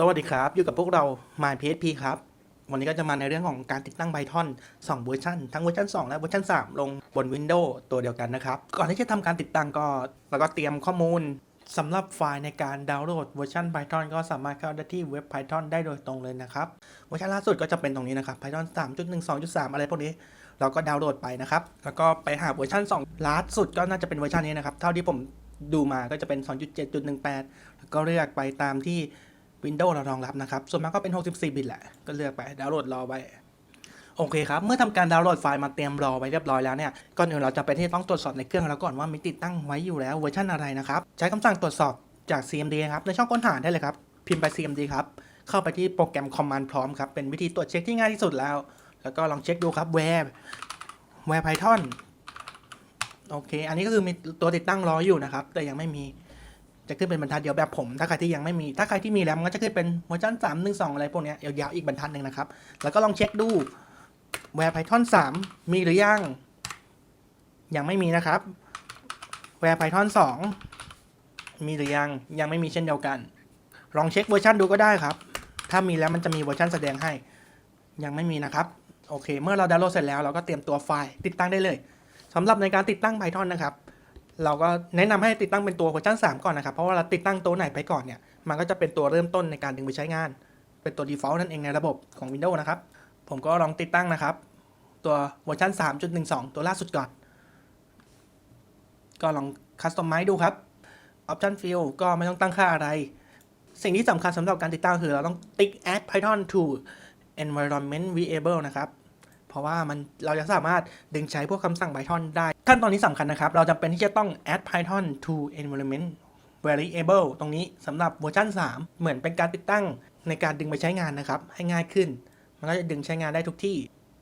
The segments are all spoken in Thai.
สวัสดีครับอยู่กับพวกเรา My PHP ครับ วันนี้ก็จะมาในเรื่องของการติดตั้ง Python 2เวอร์ชันทั้งเวอร์ชัน 2 และเวอร์ชัน 3 ลงบน Windows ตัวเดียวกันนะครับ ก่อนที่จะทำการติดตั้งก็เราก็เตรียมข้อมูลสำหรับไฟล์ในการดาวน์โหลดเวอร์ชัน Python ก็สามารถเข้าได้ที่เว็บ Python ได้โดยตรงเลยนะครับเวอร์ชันล่าสุดก็จะเป็นตรงนี้นะครับ Python 3.1 2.3 อะไรพวกนี้ เราก็ดาวน์โหลดไปนะครับแล้วก็ไปหาเวอร์ชัน2ล่าสุดก็น่าจะเป็นเวอร์ชันนี้นะครับเท่าที่ผมดูมาก็จะเป็น 2.7.18 แล้วก็เลือกไปตามที่ Windows เรารองรับนะครับ ส่วนมากก็เป็น 64 บิตแหละ ก็เลือกไปดาวน์โหลดรอไว้ โอเคครับ เมื่อทำการดาวน์โหลดไฟล์มาเตรียมรอไว้เรียบร้อยแล้วเนี่ย ก่อนอื่นเราจะเป็นที่ต้องตรวจสอบในเครื่องเราก่อนว่ามีติดตั้งไว้อยู่แล้วเวอร์ชันอะไรนะครับ ใช้คำสั่งตรวจสอบจาก CMD ครับ ในช่องค้นหาได้เลยครับ พิมพ์ไป CMD ครับ เข้าไปที่โปรแกรม Command พร้อมครับ เป็นวิธีตรวจเช็คที่ง่ายที่สุดแล้ว แล้วก็ลองเช็คดูครับ where where python โอเค อันนี้ก็คือมีตัวติดตั้งรออยู่นะครับ แต่ยังไม่มี จะขึ้นเป็นบรรทัดเดียวแบบผม ถ้าใครที่ยังไม่มี ถ้าใครที่มีแล้วมันก็จะขึ้นเป็นเวอร์ชัน3 1 2อะไรพวกนี้ยาวๆอีกบรรทัดหนึ่งนะครับ แล้วก็ลองเช็คดู Where Python 3มีหรือยัง ยังไม่มีนะครับ Where Python 2มีหรือยังยังไม่มีเช่นเดียวกัน ลองเช็คเวอร์ชันดูก็ได้ครับ ถ้ามีแล้วมันจะมีเวอร์ชันแสดงให้ ยังไม่มีนะครับ โอเค เมื่อเราดาวน์โหลดเสร็จแล้วเราก็เตรียมตัวไฟล์ติดตั้งได้เลยสำหรับในการติดตั้ง Python นะครับ เราก็แนะนำให้ติดตั้งเป็นตัวเวอร์ชัน3 ก่อนนะครับ เพราะว่าเราติดตั้งตัวไหนไปก่อนเนี่ย มันก็จะเป็นตัวเริ่มต้นในการดึงไปใช้งาน เป็นตัว default นั่นเองในระบบของ Windows นะครับ ผมก็ลองติดตั้งนะครับ ตัวเวอร์ชัน3.12 ตัวล่าสุดก่อน ก็ลอง customize ดูครับ option field ก็ไม่ต้องตั้งค่าอะไร สิ่งที่สำคัญสำหรับการติดตั้งคือเราต้องติ๊ก add python to environment variable นะครับ เพราะว่ามันเราจะสามารถดึงใช้พวกคำสั่ง Python ได้ขั้นตอนนี้สำคัญนะครับ เราจำเป็นที่จะต้อง add python to environment variable ตรงนี้สำหรับเวอร์ชัน3 เหมือนเป็นการติดตั้งในการดึงไปใช้งานนะครับ ให้ง่ายขึ้น มันก็จะดึงใช้งานได้ทุกที่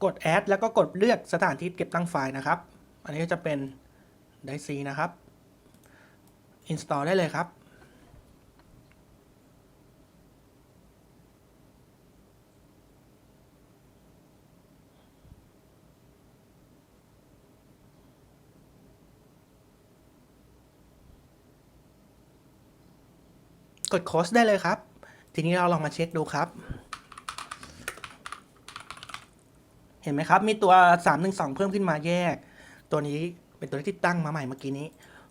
กด add แล้วก็กดเลือกสถานที่เก็บตั้งไฟล์นะครับ อันนี้ก็จะเป็นไดซีนะครับ install ได้เลยครับ กดโค้ดได้เลยครับ ทีนี้เราลองมาเช็คดูครับ เห็นไหมครับ มีตัว 312 เพิ่มขึ้นมาแยก ตัวนี้เป็นตัวที่ติดตั้งมาใหม่เมื่อกี้นี้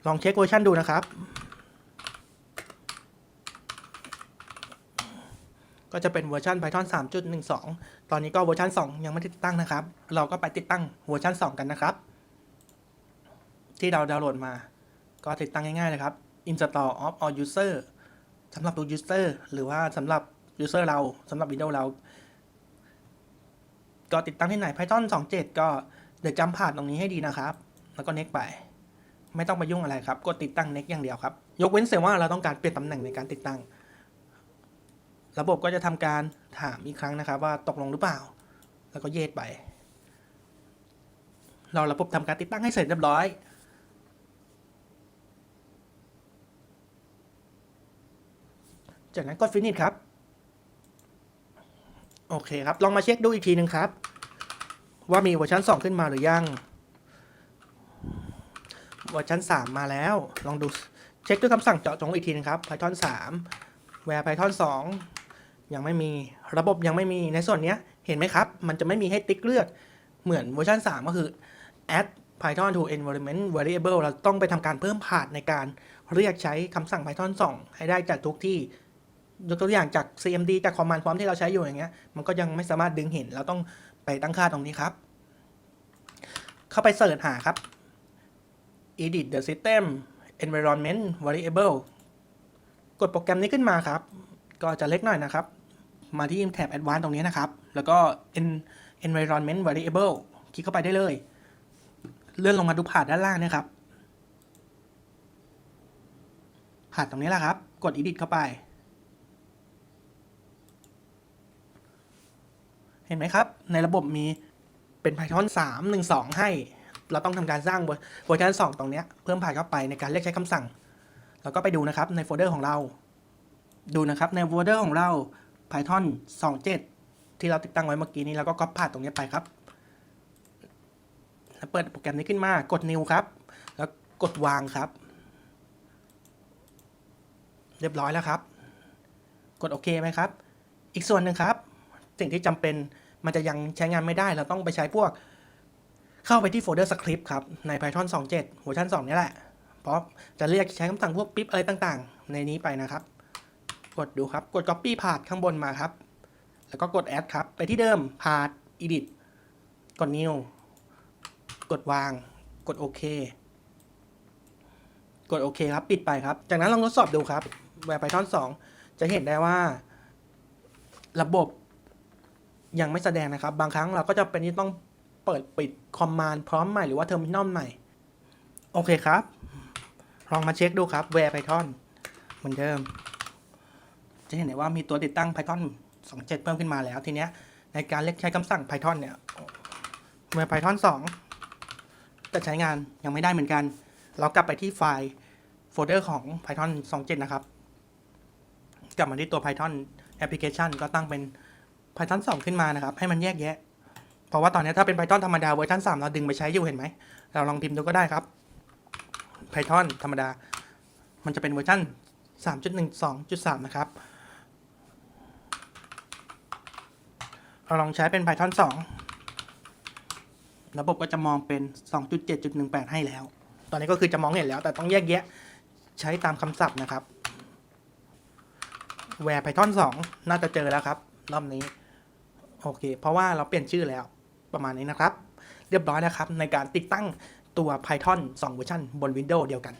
ลองเช็คเวอร์ชันดูนะครับ ก็จะเป็นเวอร์ชัน Python 3.12 ตอนนี้ก็เวอร์ชัน 2 ยังไม่ได้ติดตั้งนะครับ เราก็ไปติดตั้งเวอร์ชัน 2 กันนะครับ ที่เราดาวน์โหลดมา ก็ติดตั้งง่ายๆเลยครับ install of all user สำหรับตัว user หรือว่าสำหรับ user เราสำหรับ Windows เรา ก็ติดตั้งที่ไหน Python 2.7 ก็เดี๋ยวจำผ่านตรงนี้ให้ดีนะครับ แล้วก็ next ไป ไม่ต้องไปยุ่งอะไรครับ กดติดตั้ง next อย่างเดียวครับ ยกเว้นเสียว่าเราต้องการเปลี่ยนตำแหน่งในการติดตั้ง ระบบก็จะทำการถามอีกครั้งนะครับ ว่าตกลงหรือเปล่า แล้วก็เยดไป เราระบบทำการติดตั้งให้เสร็จเรียบร้อย จากนั้นกด finish ครับ โอเคครับ ลองมาเช็คดูอีกทีหนึ่งครับ ว่ามีเวอร์ชัน2 ขึ้นมาหรือยัง เวอร์ชัน3 มาแล้ว ลองดูเช็คด้วยคำสั่งเจาะจงอีกทีนึงครับ Python 3 where Python 2 ยังไม่มีระบบยังไม่มีในส่วนนี้เห็นไหมครับ มันจะไม่มีให้ติ๊กเลือกเหมือนเวอร์ชัน3 ก็คือ add python to environment variable เราต้องไปทำการเพิ่มผ่านในการเรียกใช้คำสั่ง python 2 ให้ได้จากทุกที่ ยกตัวอย่างจาก cmd จาก command prompt ที่เราใช้อยู่อย่างเงี้ย มันก็ยังไม่สามารถดึงเห็น เราต้องไปตั้งค่าตรงนี้ครับ เข้าไปเสิร์ชหาครับ edit the system environment variable กดโปรแกรมนี้ขึ้นมาครับ ก็จะเล็กหน่อยนะครับ มาที่แท็บ advanced ตรงนี้นะครับ แล้วก็ en- environment variable คลิกเข้าไปได้เลย เลื่อนลงมาดูผ่านด้านล่างนะครับผ่านตรงนี้แหละครับ กด edit เข้าไป ห็นไหมครับ ในระบบมีเป็น Python 3 1 2 ให้ เราต้องทำการสร้างเวอร์ชัน2 ตรงนี้เพิ่มผ่านเข้าไปในการเรียกใช้คำสั่ง แล้วก็ไปดูนะครับในโฟลเดอร์ของเรา ดูนะครับในโฟลเดอร์ของเรา Python 2.7 ที่เราติดตั้งไว้เมื่อกี้นี้แล้วก็ก๊อปผ่านตรงนี้ไปครับแล้วเปิดโปรแกรมนี้ขึ้นมากด new ครับ แล้วกดวางครับ เรียบร้อยแล้วครับ กดโอเคไหมครับ อีกส่วนหนึ่งครับ สิ่งที่จำเป็น มันจะยังใช้งานไม่ได้ เราต้องไปใช้พวก เข้าไปที่โฟลเดอร์สคริปต์ครับใน Python 2.7เวอร์ชัน2นี่แหละ เพราะจะเรียกใช้คำสั่งพวกปิ๊บอะไรต่างๆ ในนี้ไปนะครับ กดดูครับ กด Copy พาดข้างบนมาครับ แล้วก็กด Add ครับ ไปที่เดิมพาด Edit กด New กดวาง กดโอเค กดโอเคครับ ปิดไปครับ จากนั้นลองทดสอบดูครับแบบ Python 2 จะเห็นได้ว่า ระบบ ยังไม่แสดงนะครับ บางครั้งเราก็จะเป็นที่ต้องเปิดปิดคอมมานด์พร้อมใหม่หรือว่าเทอร์มินอลใหม่ โอเคครับ ลองมาเช็คดูครับ Where Python เหมือนเดิม จะเห็นได้ว่ามีตัวติดตั้ง Python 2.7 เพิ่มขึ้นมาแล้วทีเนี้ยในการเรียกใช้คำสั่ง Python เนี่ย Where Python 2 จะใช้งานยังไม่ได้เหมือนกัน เรากลับไปที่ไฟล์โฟลเดอร์ของ Python 2.7 นะครับ กลับมาที่ตัว Python Application ก็ตั้งเป็น Python 2 ขึ้นมานะครับ ให้มันแยกแยะ เพราะว่าตอนนี้ถ้าเป็น Python ธรรมดาเวอร์ชัน3 เราดึงไปใช้อยู่เห็นไหม เราลองพิมพ์ดูก็ได้ครับ Python ธรรมดา มันจะเป็นเวอร์ชัน3.12.3 นะครับ เราลองใช้เป็น Python 2 ระบบก็จะมองเป็น 2.7.18 ให้แล้ว ตอนนี้ก็คือจะมองเห็นแล้ว แต่ต้องแยกแยะใช้ตามคำศัพท์นะครับแวร์ Python 2 น่าจะเจอแล้วครับ รอบนี้ โอเค เพราะว่าเราเปลี่ยนชื่อแล้วประมาณนี้นะครับ เรียบร้อยนะครับ ในการติดตั้งตัว Python 2 เวอร์ชันบน Windows เดียวกัน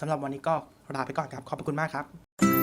สำหรับวันนี้ก็ลาไปก่อนครับ ขอบคุณมากครับ